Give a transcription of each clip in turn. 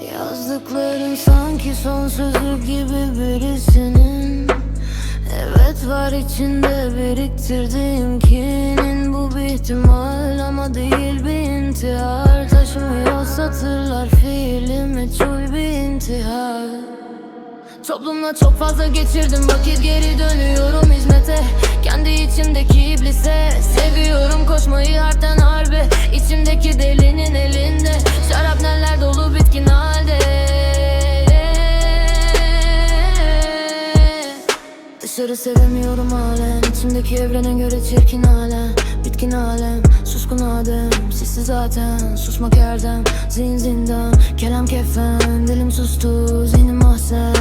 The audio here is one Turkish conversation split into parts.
Yazdıkların sanki son sözü gibi birisinin. Evet var içinde biriktirdiğim kinin. Bu bir ihtimal ama değil bir intihar. Taşımıyor satırlar fiili meçhul bir intihar. Toplumla çok fazla geçirdim vakit geri dönüyorum hizmete. Kendi içimdeki iblise Seviyorum koşmayı harpten harbe İçimdeki delinin Dışarı sevemiyorum halen. İçimdeki evrene göre çirkin halen. Bitkin alem, suskun adem. Sessiz zaten, susmak erdem. Zihin zindan, kelam kefen. Dilim sustu, zihnim mahzen.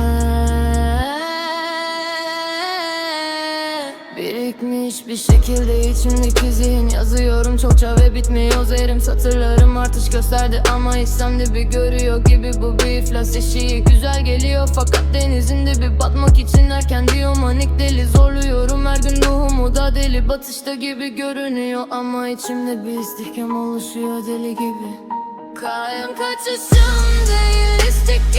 Birikmiş bir şekilde içimdeki zihin. Yazıyorum çokça ve bitmiyor. Zerim Satırlarım artış gösterdi. Ama İslam'da bir görüyor gibi Bu bir iflas. Eşiği güzel geliyor. Fakat denizinde bir batmak için erken diyor Manik deli zorluyorum. Her gün ruhumu da deli. Batışta gibi görünüyor ama içimde bir istihkam oluşuyor deli gibi. Kayan kaçışım değil istikam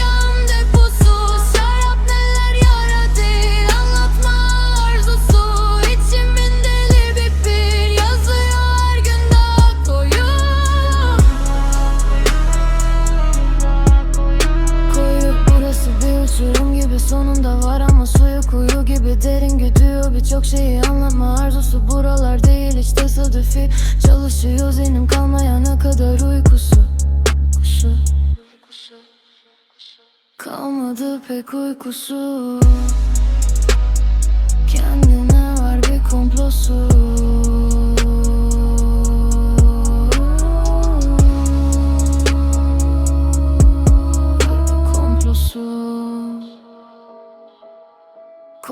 derin gidiyor Birçok şeyi anlatma arzusu buralar değil hiç tesadüfi. Çalışıyor zihnim kalmayana kadar uykusu. Kuşu Kalmadı pek uykusu. Kendine var bir Komplosu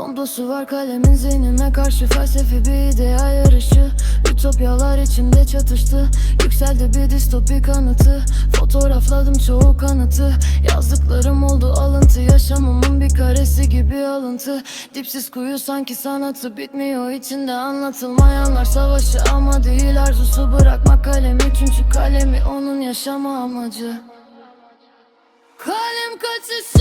Komplosu var kalemin zihnime karşı felsefi bir idea yarışı. Ütopyalar içimde çatıştı Yükseldi bir distopik anıtı. Fotoğrafladım çoğu kanıtı Yazdıklarım oldu alıntı. Yaşamımın bir karesi gibi alıntı. Dipsiz kuyu sanki sanatı Bitmiyor içinde anlatılmayanlar Savaşı ama değil arzusu. Bırakmak kalemi çünkü kalemi onun yaşama amacı. Kalem kaçışı